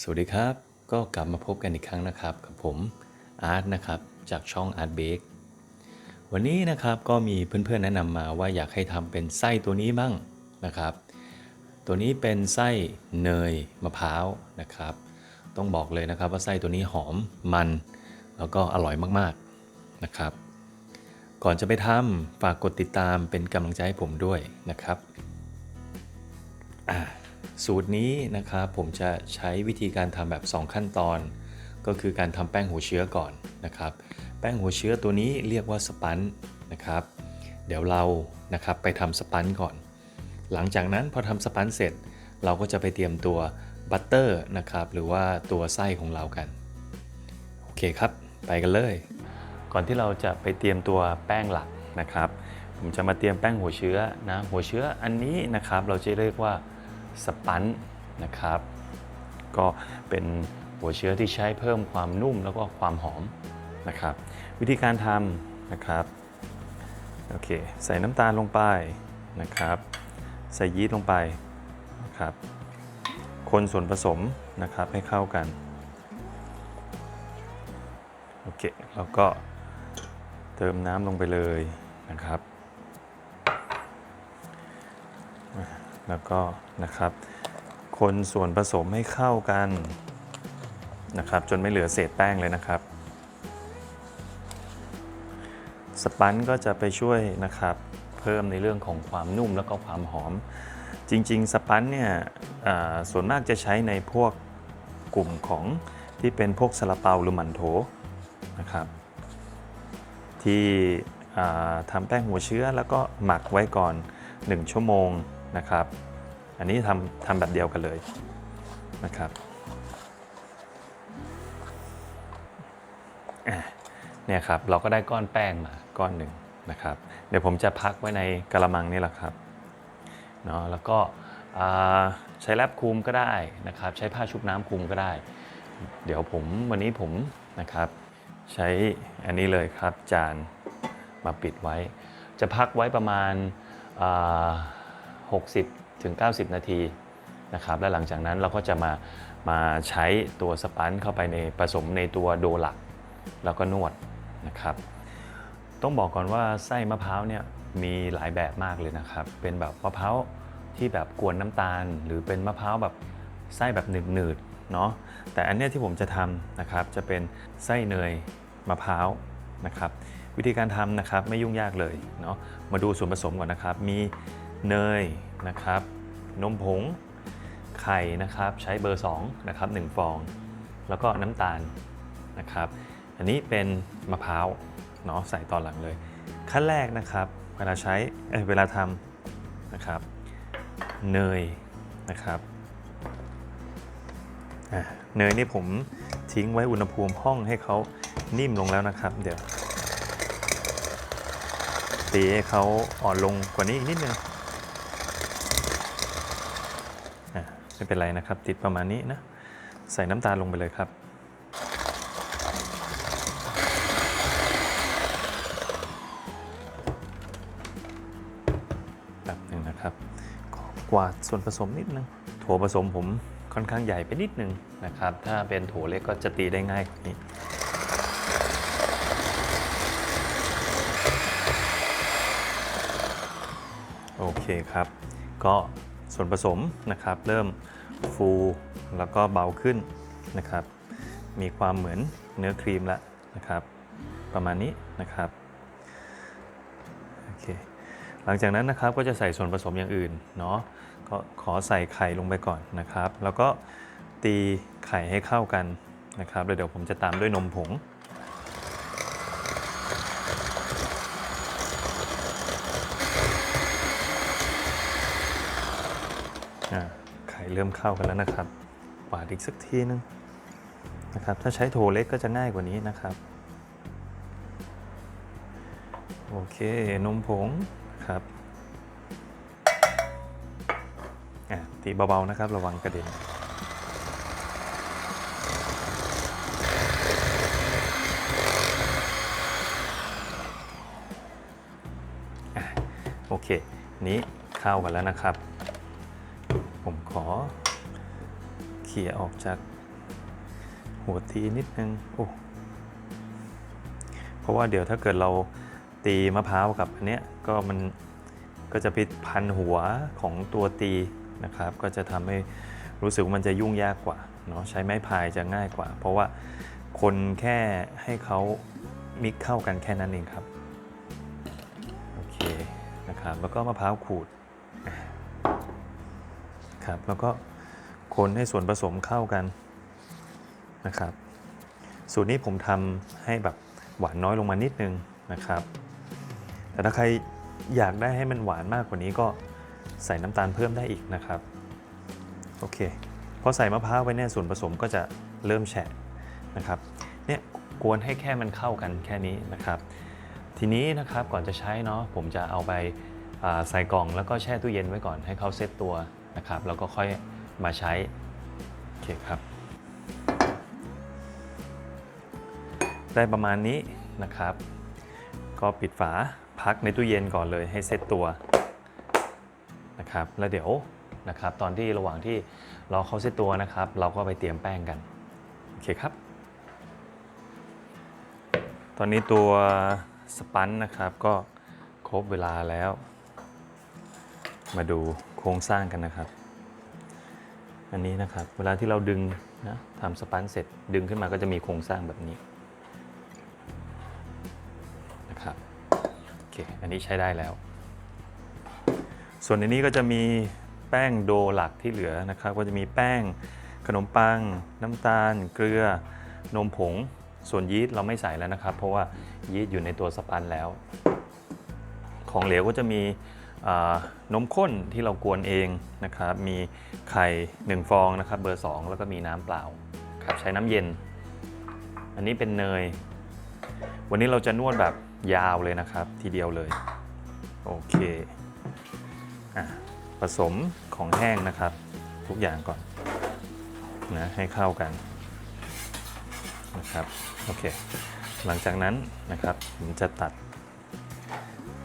สวัสดีครับ ก็กลับมาพบกันอีกครั้งนะครับกับผมอาร์ตนะครับจากช่อง Art Bake วันนี้นะครับก็มีเพื่อนๆแนะนำมาว่าอยากให้ทำเป็นไส้ตัวนี้บ้างนะครับ ตัวนี้เป็นไส้เนยมะพร้าวนะครับ ต้องบอกเลยนะครับว่าไส้ตัวนี้หอมมันแล้วก็อร่อยมากๆนะครับ ก่อนจะไปทำฝากกดติดตามเป็นกำลังใจให้ผมด้วยนะครับอ่า สูตรนี้นะครับผมจะใช้วิธีการทำแบบ 2 ขั้นตอน ก็คือการทำแป้งหัวเชื้อก่อนนะครับ แป้งหัวเชื้อตัวนี้เรียกว่าสปันนะครับ เดี๋ยวเรานะครับไปทำสปันก่อน หลังจากนั้นพอทำสปันเสร็จ เราก็จะไปเตรียมตัวบัตเตอร์นะครับหรือว่าตัวไส้ของเรากันโอเคครับ ไปกันเลย ก่อนที่เราจะไปเตรียมตัวแป้งหลักนะครับ ผมจะมาเตรียมแป้งหัวเชื้อนะหัวเชื้ออันนี้นะครับเราจะเรียกว่า สปันนะครับ ก็เป็นหัวเชื้อที่ใช้เพิ่มความนุ่มแล้วก็ความหอมนะครับ วิธีการทำนะครับโอเคใส่น้ำตาลลงไปนะครับ ใส่ยีสต์ลงไปนะครับ คนส่วนผสมนะครับให้เข้ากันโอเคแล้วก็เติมน้ำลงไปเลยนะครับ แล้วก็นะครับ คนส่วนผสมให้เข้ากันนะครับ จนไม่เหลือเศษแป้งเลยนะครับ สปันก็จะไปช่วยนะครับ เพิ่มในเรื่องของความนุ่มแล้วก็ความหอม จริง ๆ สปันเนี่ยส่วนมากจะใช้ในพวกกลุ่มของที่เป็นพวกซาลาเปาหรือหมันโถนะครับที่ทำแป้งหัวเชื้อแล้วก็หมักไว้ก่อน 1 ชั่วโมง นะครับ อันนี้ทำทำแบบเดียวกันเลยนะครับเนี่ยครับเราก็ได้ก้อนแป้งมาก้อนหนึ่งนะครับ เดี๋ยวผมจะพักไว้ในกระมังนี่แหละครับเนาะแล้วก็ใช้แรปคุมก็ได้นะครับ ใช้ผ้าชุบน้ำคุมก็ได้ เดี๋ยวผมวันนี้ผมนะครับ ใช้อันนี้เลยครับจานมาปิดไว้ จะพักไว้ประมาณ 60ถึง90 นาทีนะครับและหลังจากนั้นเราก็จะมามาใช้ตัวสปันเข้าไปในผสมในตัวโดหลัก แล้วก็นวดนะครับต้องบอกก่อนว่าไส้มะพร้าวเนี่ยมีหลายแบบมากเลยนะครับ เป็นแบบมะพร้าวที่แบบกวนน้ำตาล หรือเป็นมะพร้าวแบบไส้แบบหนืดๆเนาะแต่อันเนี้ยที่ผมจะทำนะครับจะเป็นไส้เนยมะพร้าวนะครับวิธีการทำนะครับไม่ยุ่งยากเลยเนาะมาดูส่วนผสมก่อนนะครับ มี เนยนะครับ นมผง ไข่นะครับ ใช้เบอร์2นะครับ1ฟอง แล้วก็น้ำตาลนะครับ อันนี้เป็นมะพร้าวเนาะใส่ตอนหลังเลย ขั้นแรกนะครับเวลาใช้เอ้ยเวลาทำนะครับ เนยนะครับเนยนี่ผมทิ้งไว้อุณหภูมิห้องให้เขานิ่มลงแล้วนะครับ เดี๋ยวตีให้เขาอ่อนลงกว่านี้อีกนิดนึงอะ ไม่เป็นไรนะครับ ติดประมาณนี้นะ ใส่น้ำตาลลงไปเลยครับ แบบหนึ่งนะครับกวาดส่วนผสมนิดนึงโถผสมผมค่อนข้างใหญ่ไปนิดนึงนะครับ ถ้าเป็นโถเล็กก็จะตีได้ง่ายกว่านี้โอเคครับ ก็ส่วนผสมนะครับ เริ่ม ฟูแล้วก็เบาขึ้นนะครับ มีความเหมือนเนื้อครีมละนะครับ ประมาณนี้นะครับโอเคหลังจากนั้นนะครับก็จะใส่ส่วนผสมอย่างอื่นเนาะก็ขอใส่ไข่ลงไปก่อนนะครับ แล้วก็ตีไข่ให้เข้ากันนะครับแล้วเดี๋ยวผมจะตามด้วยนมผง อ่าไข่ เริ่มเข้ากันแล้วนะครับปาดอีกสักทีนึงนะครับถ้าใช้โถเล็กก็จะง่ายกว่านี้นะครับโอเคนมผงครับตีเบาๆนะครับระวังกระเด็นโอเค นี้เข้ากันแล้วนะครับ ผมขอเขี่ยออกจากหัวตีนิดนึงโอ้เพราะว่าเดี๋ยวถ้าเกิดเราตีมะพร้าวกับอันเนี้ยก็มันก็จะไปพันหัวของตัวตีนะครับ ก็จะทำให้รู้สึกมันจะยุ่งยากกว่าเนาะใช้ไม้พายจะง่ายกว่า เพราะว่าคนแค่ให้เขามิกเข้ากันแค่นั้นเองครับโอเคนะครับแล้วก็มะพร้าวขูด ครับ แล้วก็คนให้ส่วนผสมเข้ากันนะครับ สูตรนี้ผมทำให้แบบหวานน้อยลงมานิดนึงนะครับ แต่ถ้าใครอยากได้ให้มันหวานมากกว่านี้ก็ใส่น้ำตาลเพิ่มได้อีกนะครับ โอเคพอใส่มะพร้าวไปเนี่ยส่วนผสมก็จะเริ่มแฉะนะครับ เนี่ยกวนให้แค่มันเข้ากันแค่นี้นะครับ ทีนี้นะครับก่อนจะใช้เนาะผมจะเอาไปาใส่กล่องแล้วก็แช่ตู้เย็นไว้ก่อนให้เขาเซตตัว นะครับแล้วก็ค่อยมาใช้โอเคครับ ได้ประมาณนี้นะครับ ก็ปิดฝาพักในตู้เย็นก่อนเลยให้เซตตัวนะครับแล้วเดี๋ยวนะครับตอนที่ระหว่างที่รอเขาเซตตัวนะครับ เราก็ไปเตรียมแป้งกันโอเคครับ ตอนนี้ตัวสปันนะครับก็ครบเวลาแล้ว มาดู ครงสร้างกันนะครับ อันนี้นะครับเวลาที่เราดึงนะทำสปันเสร็จดึงขึ้นมาก็จะมีโครงสร้างแบบนี้นะครับโอเคอันนี้ใช้ได้แล้ว ส่วนในนี้ก็จะมีแป้งโดหลักที่เหลือนะครับ ก็จะมีแป้งขนมปัง น้ำตาล เกลือนมผงส่วนยีสต์เราไม่ใส่แล้วนะครับ เพราะว่ายีสต์อยู่ในตัวสปันแล้ว ของเหลวก็จะมี นมข้นที่เรากวนเองนะครับ มีไข่ 1 ฟองนะครับ เบอร์ 2 แล้วก็มีน้ำเปล่าครับใช้น้ำเย็น อันนี้เป็นเนย วันนี้เราจะนวดแบบยาวเลยนะครับ ทีเดียวเลย โอเคอะผสมของแห้งนะครับ ทุกอย่างก่อนนะให้เข้ากันนะครับโอเค หลังจากนั้นนะครับผมจะตัด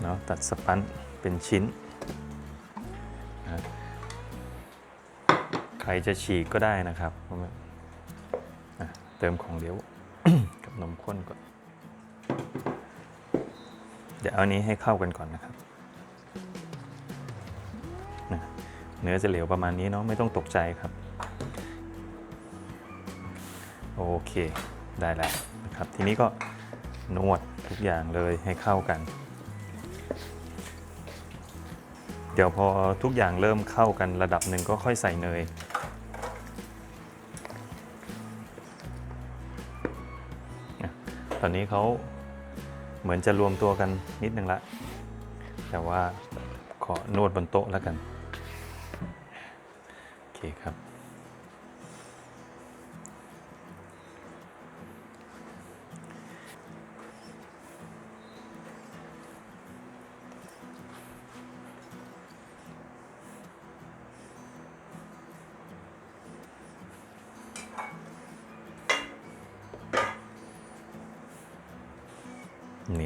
เนาะตัดสปัน เป็นชิ้น ใครจะฉีกก็ได้นะครับ เติมของเหลวกับนมข้นก่อน เดี๋ยวเอาอันนี้ให้เข้ากันก่อนนะครับ เนื้อจะเหลวประมาณนี้เนาะไม่ต้องตกใจครับ โอเคได้แล้วนะครับ ทีนี้ก็นวดทุกอย่างเลยให้เข้ากัน ดี๋ยวพอทุกอย่างเริ่มเข้ากันระดับหนึ่งก็ค่อยใส่เนย ตอนนี้เขาเหมือนจะรวมตัวกันนิดนึงละ แต่ว่าขอนวดบนโต๊ะแล้วกัน โอเคครับ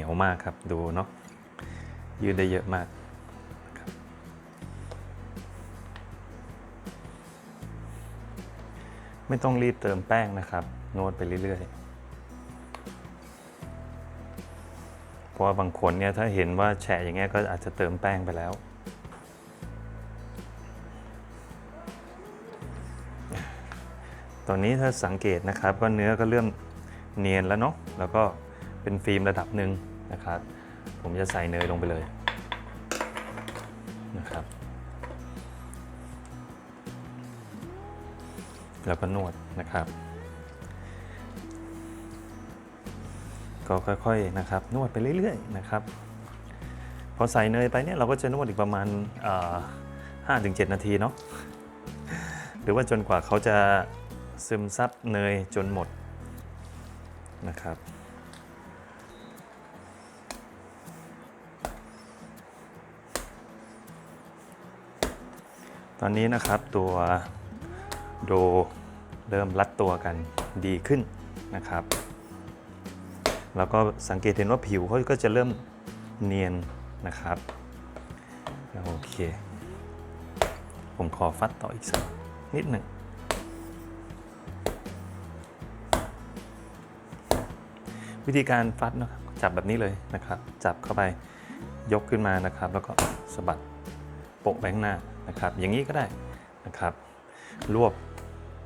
นียวมากครับดูเนาะยืดได้เยอะมากไม่ต้องรีบเติมแป้งนะครับ นวดไปเรื่อยๆ เพราะว่าบางคนเนี่ยถ้าเห็นว่าแฉะอย่างเงี้ยก็อาจจะเติมแป้งไปแล้ว ตอนนี้ถ้าสังเกตนะครับก็เนื้อก็เริ่มเนียนแล้วเนาะ แล้วก็เป็นฟิล์มระดับหนึ่ง นะครับ ผมจะใส่เนยลงไปเลยนะครับ แล้วก็นวดนะครับ ก็ค่อยๆนะครับ นวดไปเรื่อยๆนะครับ พอใส่เนยไปเนี่ยเราก็จะนวดอีกประมาณห้าถึงเจ็ดนาทีเนาะ หรือว่าจนกว่าเขาจะซึมซับเนยจนหมดนะครับ อนนี้นะครับตัวโดเริ่มรัดตัวกันดีขึ้นนะครับ แล้วก็สังเกตเห็นว่าผิวเขาก็จะเริ่มเนียนนะครับโอเค ผมขอฟัดต่ออีกสักนิดหนึ่งวิธีการฟัดนะครับจับแบบนี้เลยนะครับ จับเข้าไปยกขึ้นมานะครับ แล้วก็สะบัดโปะไปข้างหน้า นะครับ อย่างนี้ก็ได้นะครับ รวบ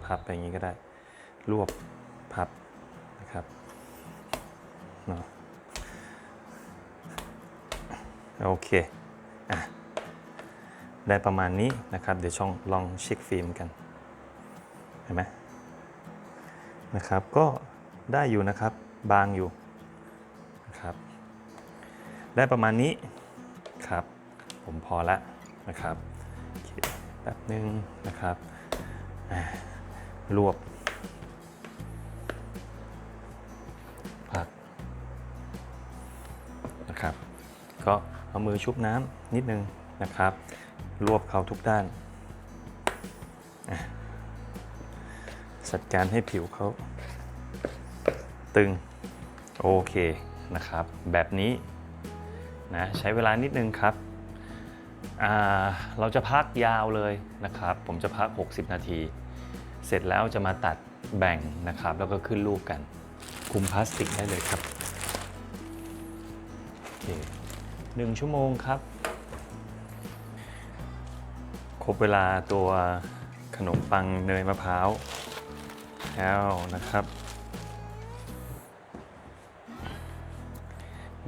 พับไปอย่างนี้ก็ได้ รวบพับนะครับเนาะโอเคอะได้ประมาณนี้นะครับ เดี๋ยวช่องลองเช็คฟิล์มกันเห็นไหมนะครับ ก็ได้อยู่นะครับบางอยู่นะครับ ได้ประมาณนี้ครับ ผมพอละนะครับ แป๊บนึงนะครับรวบพักนะครับ ก็เอามือชุบน้ำนิดนึงนะครับ รวบเขาทุกด้านจัดการให้ผิวเขาตึง โอเคนะครับ แบบนี้นะใช้เวลานิดนึงครับ เราจะพักยาวเลยนะครับ ผมจะพัก 60 นาที เสร็จแล้วจะมาตัดแบ่งนะครับ แล้วก็ขึ้นรูปกัน คุมพลาสติกได้เลยครับโอเคหนึ่งชั่วโมงครับ ครบเวลาตัวขนมปังเนยมะพร้าวแล้วนะครับ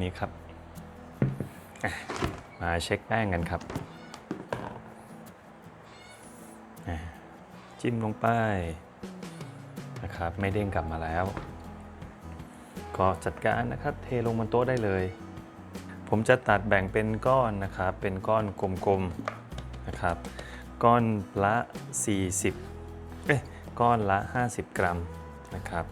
นี่ครับ มาเช็คแป้งกันครับจิ้มลงไปนะครับไม่เด้งกลับมาแล้ว ก็จัดการนะครับเทลงบนโต๊ะได้เลย ผมจะตัดแบ่งเป็นก้อนนะครับเป็นก้อนกลมๆนะครับ ก้อนละ 40เอ้ยก้อนละ 50 กรัมนะครับ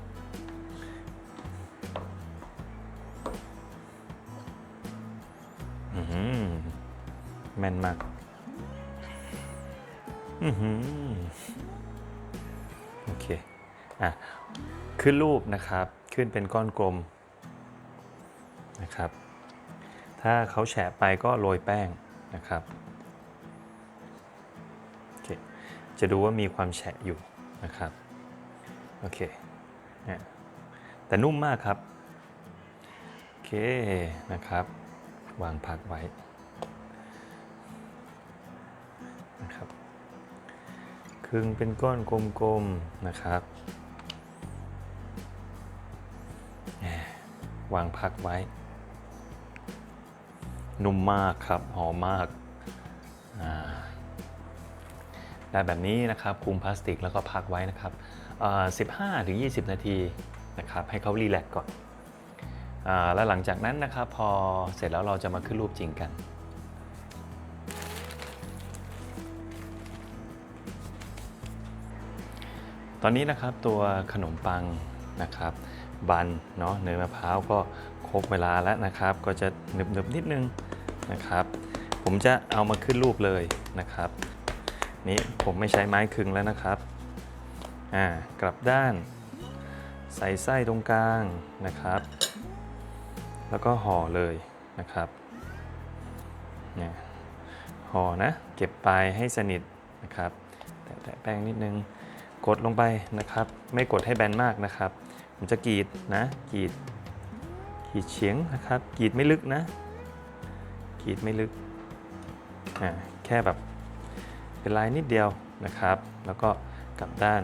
มากอือหือโอเค อะ ขึ้นรูปนะครับ ขึ้นเป็นก้อนกลมนะครับ ถ้าเขาแฉะไปก็โรยแป้งนะครับโอเคจะดูว่ามีความแฉะอยู่นะครับ โอเคเนี่ยแต่นุ่มมากครับ โอเคนะครับ วางพักไว้ ครึ่งเป็นก้อนกลมๆนะครับวางพักไว้ นุ่มมากครับหอมมากาได้แบบนี้นะครับคลุมพลาสติกแล้วก็พักไว้นะครับ15-20 นาทีนะครับให้เขารีแลกซ์ก่อนอแล้วหลังจากนั้นนะครับ พอเสร็จแล้วเราจะมาขึ้นรูปจริงกัน ตอนนี้นะครับตัวขนมปังนะครับบันเนาะเนยมะพร้าวก็ครบเวลาแล้วนะครับ ก็จะหนึบๆนิดนึงนะครับ ผมจะเอามาขึ้นรูปเลยนะครับ นี่ผมไม่ใช้ไม้คึงแล้วนะครับอ่ากลับด้าน ใส่ไส้ตรงกลางนะครับ แล้วก็ห่อเลยนะครับเนี่ยห่อนะเก็บปลายให้สนิทนะครับ แตะแตะแป้งนิดนึง กดลงไปนะครับ ไม่กดให้แบนมากนะครับ ผมจะกรีดนะกรีดกรีดเฉียงนะครับกรีดไม่ลึกนะกรีดไม่ลึกอ่าแค่แบบเป็นลายนิดเดียวนะครับ แล้วก็กลับด้าน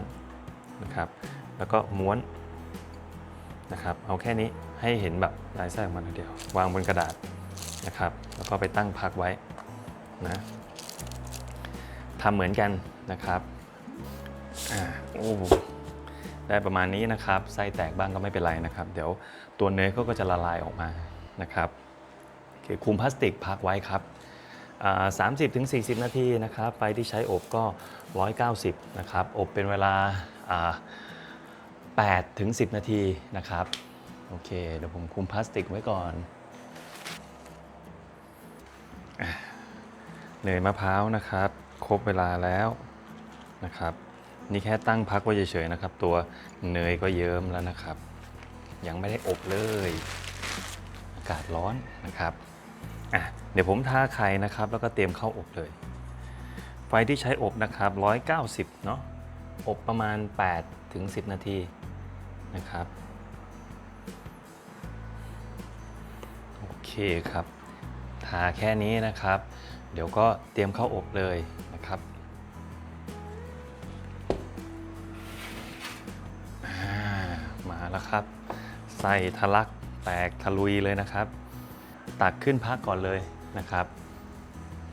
นะครับ แล้วก็ม้วนนะครับเอาแค่นี้ให้เห็นแบบลายไส้ออกมาทีเดียว วางบนกระดาษนะครับ แล้วก็ไปตั้งพักไว้นะทำเหมือนกันนะครับ อ่าโอ้ได้ประมาณนี้นะครับ ไส้แตกบ้างก็ไม่เป็นไรนะครับ เดี๋ยวตัวเนยเขาก็จะละลายออกมานะครับเคคุมพลาสติกพักไว้ครับสามสิบถึง40นาทีนะครับ ไฟที่ใช้อบก็190นะครับ อบเป็นเวลาอ่า8ถึง10นาทีนะครับ โอเค เดี๋ยวผมคุมพลาสติกไว้ก่อนเนยมะพร้าวนะครับ ครบเวลาแล้วนะครับ นี่แค่ตั้งพักไว้เฉยๆนะครับ ตัวเนยก็เยิ้มแล้วนะครับ ยังไม่ได้อบเลย อากาศร้อนนะครับอะเดี๋ยวผมทาไข่นะครับ แล้วก็เตรียมเข้าอบเลย ไฟที่ใช้อบนะครับ 190 เนาะอบประมาณ 8 ถึง 10 นาทีนะครับ โอเคครับ ทาแค่นี้นะครับ เดี๋ยวก็เตรียมเข้าอบเลยนะครับ มาแล้วครับ ใส่ทะลักแตกทะลุยเลยนะครับ ตักขึ้นพักก่อนเลยนะครับ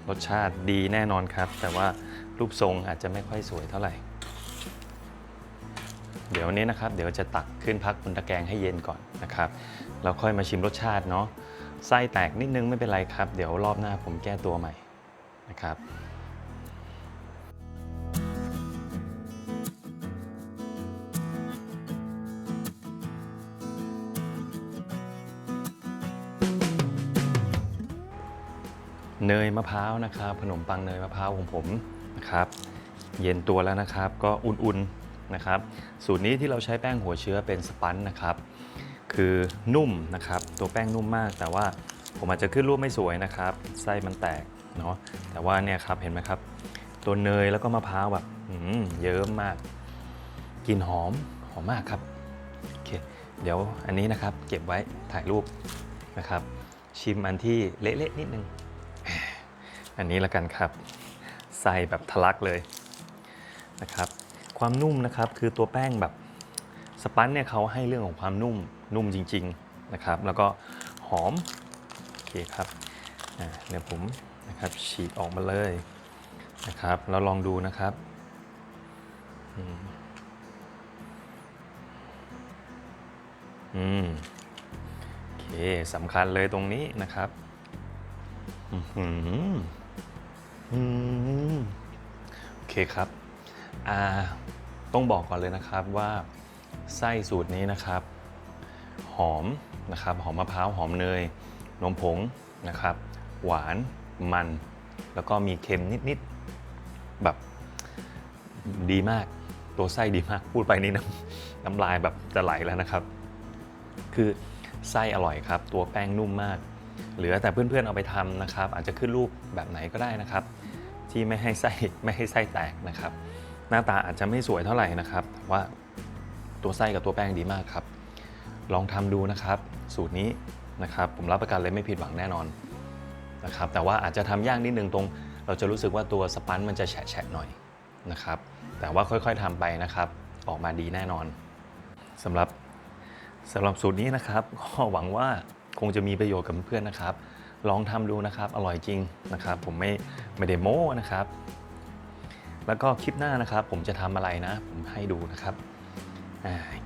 รสชาติดีแน่นอนครับ แต่ว่ารูปทรงอาจจะไม่ค่อยสวยเท่าไหร่ เดี๋ยวนี้นะครับ เดี๋ยวจะตักขึ้นพักบนตะแกรงให้เย็นก่อนนะครับแล้วค่อยมาชิมรสชาติเนาะไส้แตกนิดนึงไม่เป็นไรครับ เดี๋ยวรอบหน้าผมแก้ตัวใหม่นะครับ เนยมะพร้าวนะครับขนมปังเนยมะพร้าวของผมนะครับ เย็นตัวแล้วนะครับ ก็อุ่นๆนะครับ สูตรนี้ที่เราใช้แป้งหัวเชื้อเป็นสปันนะครับ คือนุ่มนะครับ ตัวแป้งนุ่มมาก แต่ว่าผมอาจจะขึ้นรูปไม่สวยนะครับ ไส้มันแตกเนาะแต่ว่าเนี่ยครับเห็นไหมครับ ตัวเนยแล้วก็มะพร้าวแบบเยิ้มมากกลิ่นหอมหอมมากครับโอเคเดี๋ยวอันนี้นะครับเก็บไว้ถ่ายรูปนะครับ ชิมอันที่เละๆนิดนึง อันนี้ละกันครับ ใส่แบบทะลักเลยนะครับ ความนุ่มนะครับคือตัวแป้งแบบสปันเนี่ยเขาให้เรื่องของความนุ่มนุ่มจริง ๆนะครับ แล้วก็หอมโอเคครับเดี๋ยวผมนะครับฉีกออกมาเลยนะครับแล้วลองดูนะครับอืมอืมโอเคสำคัญเลยตรงนี้นะครับ อืม อืม โอเคครับ อ่า ต้องบอกก่อนเลยนะครับว่าไส้สูตรนี้นะครับ หอมนะครับ หอมมะพร้าว หอมเนย นมผงนะครับ หวาน มัน แล้วก็มีเค็มนิดๆ แบบดีมาก ตัวไส้ดีมาก พูดไปนี่น้ำน้ำลายแบบจะไหลแล้วนะครับ คือไส้อร่อยครับ ตัวแป้งนุ่มมาก เหลือแต่เพื่อนๆเอาไปทำนะครับ อาจจะขึ้นรูปแบบไหนก็ได้นะครับ ที่ไม่ให้ไส้ไม่ให้ไส้แตกนะครับ หน้าตาอาจจะไม่สวยเท่าไหร่นะครับแต่ว่าตัวไส้กับตัวแป้งดีมากครับ ลองทำดูนะครับ สูตรนี้นะครับ ผมรับประกันเลยไม่ผิดหวังแน่นอนนะครับ แต่ว่าอาจจะทำยากนิดนึงตรง เราจะรู้สึกว่าตัวสปันมันจะแฉะๆหน่อยนะครับ แต่ว่าค่อยๆทำไปนะครับ ออกมาดีแน่นอนสำหรับสำหรับสูตรนี้นะครับก็หวังว่าคงจะมีประโยชน์กับเพื่อนนะครับ ลองทำดูนะครับ อร่อยจริงนะครับ ผมไม่ไม่ได้โม้นะครับ แล้วก็คลิปหน้านะครับ ผมจะทำอะไรนะ ผมให้ดูนะครับ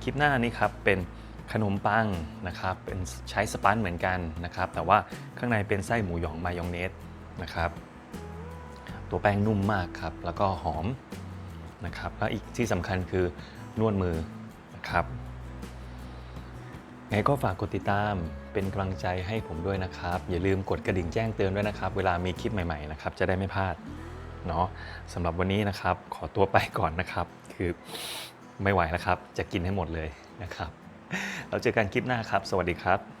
คลิปหน้านี้ครับเป็นขนมปังนะครับ เป็นใช้สปันเหมือนกันนะครับ แต่ว่าข้างในเป็นไส้หมูหยองมายองเนสนะครับ ตัวแป้งนุ่มมากครับ แล้วก็หอมนะครับ แล้วอีกที่สำคัญคือนวดมือนะครับ ไงก็ฝากกดติดตามเป็นกำลังใจให้ผมด้วยนะครับ อย่าลืมกดกระดิ่งแจ้งเตือนด้วยนะครับ เวลามีคลิปใหม่ๆนะครับ จะได้ไม่พลาดเนาะสำหรับวันนี้นะครับ ขอตัวไปก่อนนะครับ คือไม่ไหวแล้วครับ จะกินให้หมดเลยนะครับ เราเจอกันคลิปหน้าครับ สวัสดีครับ